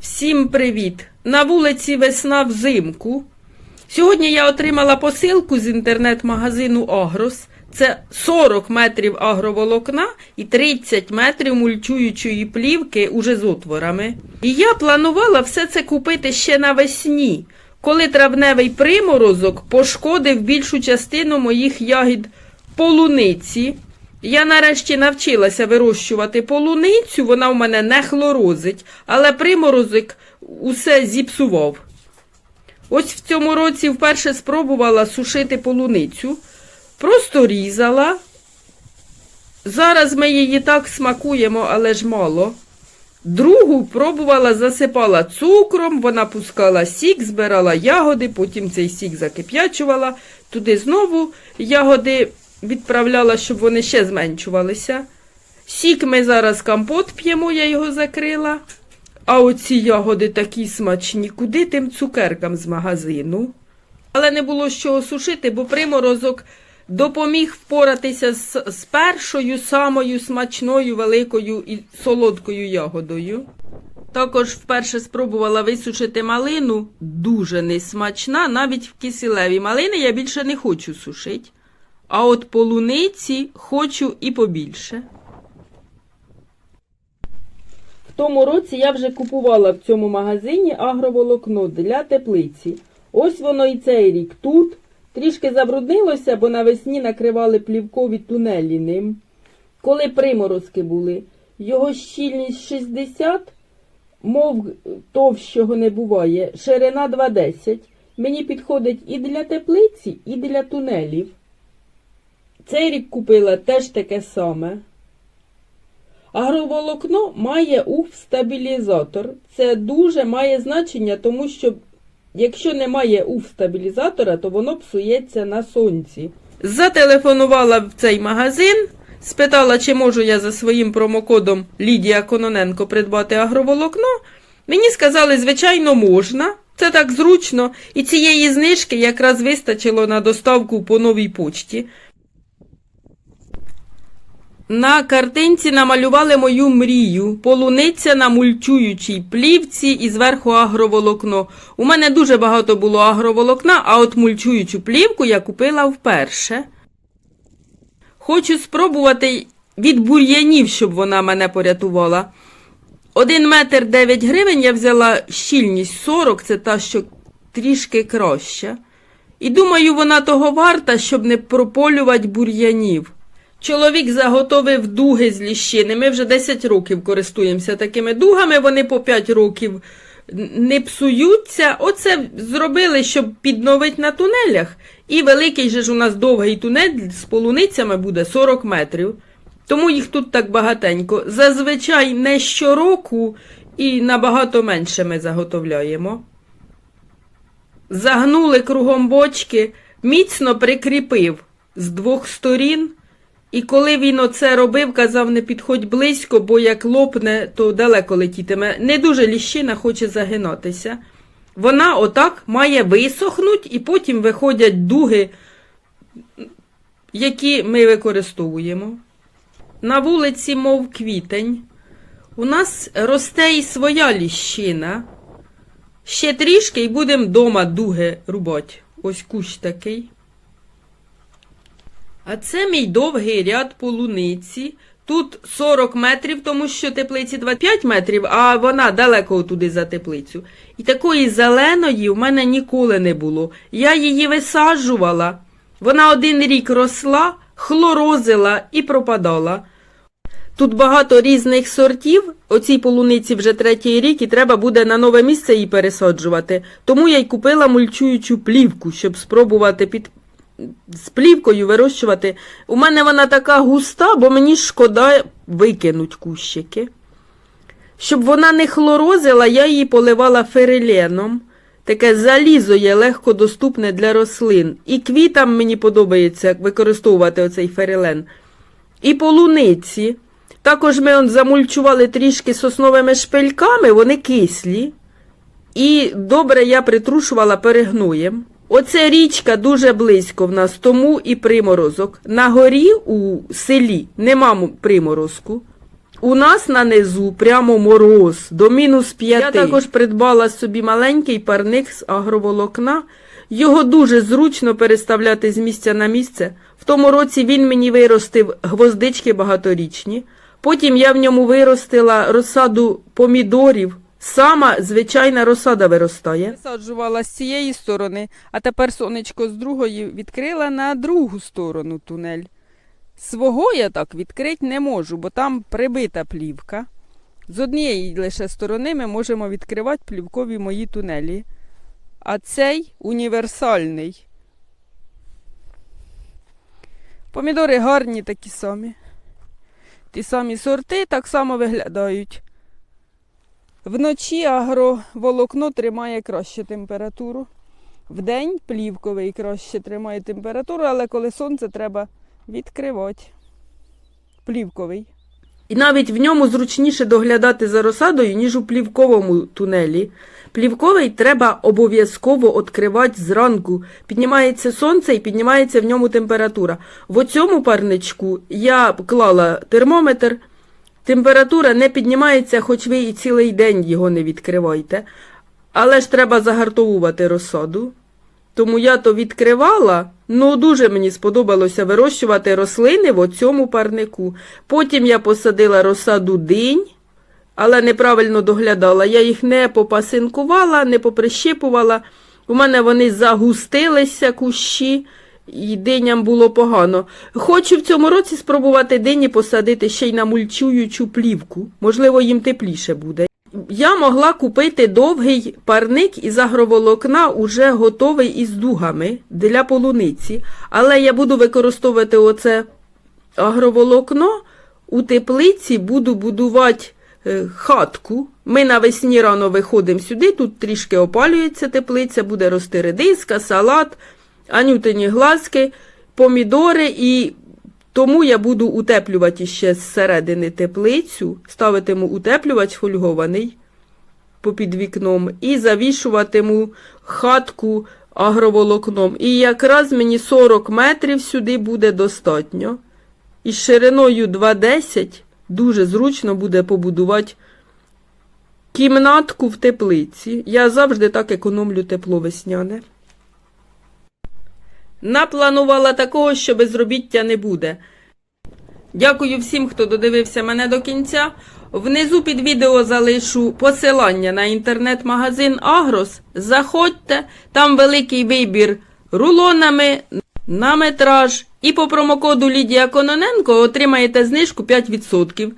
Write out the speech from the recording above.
Всім привіт! На вулиці весна взимку. Сьогодні я отримала посилку з інтернет-магазину Агрос. Це 40 метрів агроволокна і 30 метрів мульчуючої плівки уже з отворами. І я планувала все це купити ще навесні, коли травневий приморозок пошкодив більшу частину моїх ягід полуниці. Я нарешті навчилася вирощувати полуницю, вона в мене не хлорозить, але приморозик усе зіпсував. Ось в цьому році вперше спробувала сушити полуницю, просто різала. Зараз ми її так смакуємо, але ж мало. Другу пробувала, засипала цукром, вона пускала сік, збирала ягоди, потім цей сік закип'ячувала, туди знову ягоди відправляла, щоб вони ще зменшувалися. Сік ми зараз компот п'ємо, я його закрила. А оці ягоди такі смачні, куди тим цукеркам з магазину. Але не було з чого сушити, бо приморозок допоміг впоратися з, з першою самою смачною, великою і солодкою ягодою. Також вперше спробувала висушити малину, дуже несмачна, навіть в кисілеві малини я більше не хочу сушити. А от полуниці хочу і побільше. В тому році я вже купувала в цьому магазині агроволокно для теплиці. Ось воно і цей рік тут. Трішки забруднилося, бо навесні накривали плівкові тунелі ним. Коли приморозки були, його щільність 60, мов товщого не буває, ширина 2,10. Мені підходить і для теплиці, і для тунелів. Цей рік купила теж таке саме. Агроволокно має УФ-стабілізатор. Це дуже має значення, тому що якщо немає УФ-стабілізатора, то воно псується на сонці. Зателефонувала в цей магазин, спитала, чи можу я за своїм промокодом Лідія Кононенко придбати агроволокно. Мені сказали, звичайно, можна. Це так зручно, і цієї знижки якраз вистачило на доставку по новій почті. На картинці намалювали мою мрію. Полуниця на мульчуючій плівці і зверху агроволокно. У мене дуже багато було агроволокна, а от мульчуючу плівку я купила вперше. Хочу спробувати від бур'янів, щоб вона мене порятувала. Один метр 9 гривень я взяла щільність 40, це та, що трішки краща. І думаю, вона того варта, щоб не прополювати бур'янів. Чоловік заготовив дуги з ліщини. Ми вже 10 років користуємося такими дугами, вони по 5 років не псуються. Оце зробили, щоб підновити на тунелях. І великий же ж у нас довгий тунель з полуницями буде 40 метрів. Тому їх тут так багатенько. Зазвичай не щороку і набагато менше ми заготовляємо. Загнули кругом бочки, міцно прикріпив з двох сторін. І коли він оце робив, казав, не підходь близько, бо як лопне, то далеко летітиме. Не дуже ліщина хоче загинатися. Вона отак має висохнути, і потім виходять дуги, які ми використовуємо. На вулиці, мов квітень, у нас росте і своя ліщина. Ще трішки і будемо вдома дуги рубати. Ось кущ такий. А це мій довгий ряд полуниці. Тут 40 метрів, тому що теплиці 25 метрів, а вона далеко туди за теплицю. І такої зеленої в мене ніколи не було. Я її висаджувала. Вона один рік росла, хлорозила і пропадала. Тут багато різних сортів. Оцій полуниці вже третій рік, і треба буде на нове місце її пересаджувати. Тому я й купила мульчуючу плівку, щоб спробувати під з плівкою вирощувати. У мене вона така густа, бо мені шкода викинуть кущики. Щоб вона не хлорозила, я її поливала фериленом. Таке залізо є легко доступне для рослин. І квітам мені подобається використовувати оцей ферилен. І полуниці. Також ми он замульчували трішки сосновими шпильками, вони кислі. І добре я притрушувала перегноєм. Оце річка дуже близько в нас, тому і приморозок. На горі у селі нема приморозку. У нас на низу прямо мороз до мінус 5. Я також придбала собі маленький парник з агроволокна. Його дуже зручно переставляти з місця на місце. В тому році він мені виростив гвоздички багаторічні. Потім я в ньому виростила розсаду помідорів. Сама звичайна розсада виростає. Висаджувала з цієї сторони, а тепер сонечко з другої відкрила на другу сторону тунель. Свого я так відкрити не можу, бо там прибита плівка. З однієї лише сторони ми можемо відкривати плівкові мої тунелі. А цей універсальний. Помідори гарні такі самі. Ті самі сорти так само виглядають. Вночі агроволокно тримає краще температуру. Вдень плівковий краще тримає температуру, але коли сонце треба відкривати. Плівковий. І навіть в ньому зручніше доглядати за розсадою, ніж у плівковому тунелі. Плівковий треба обов'язково відкривати зранку. Піднімається сонце і піднімається в ньому температура. В оцьому парничку я клала термометр. Температура не піднімається, хоч ви і цілий день його не відкривайте. Але ж треба загартовувати розсаду. Тому я то відкривала, ну дуже мені сподобалося вирощувати рослини в оцьому парнику. Потім я посадила розсаду динь, але неправильно доглядала. Я їх не попасинкувала, не поприщипувала. У мене вони загустилися кущі, і диням було погано. Хочу в цьому році спробувати дині посадити ще й на мульчуючу плівку. Можливо, їм тепліше буде. Я могла купити довгий парник із агроволокна, уже готовий із дугами для полуниці, але я буду використовувати оце агроволокно. У теплиці буду будувати е, хатку. Ми навесні рано виходимо сюди, тут трішки опалюється теплиця, буде рости редиска, салат, анютині глазки, помідори і тому я буду утеплювати ще зсередини теплицю, ставитиму утеплювач фольгований попід вікном і завішуватиму хатку агроволокном. І якраз мені 40 метрів сюди буде достатньо. І шириною 2,10 дуже зручно буде побудувати кімнатку в теплиці. Я завжди так економлю тепло весняне. Напланувала такого, що безробіття не буде. Дякую всім, хто додивився мене до кінця. Внизу під відео залишу посилання на інтернет-магазин Агрос. Заходьте, там великий вибір рулонами на метраж. І по промокоду Лідія Кононенко отримаєте знижку 5%.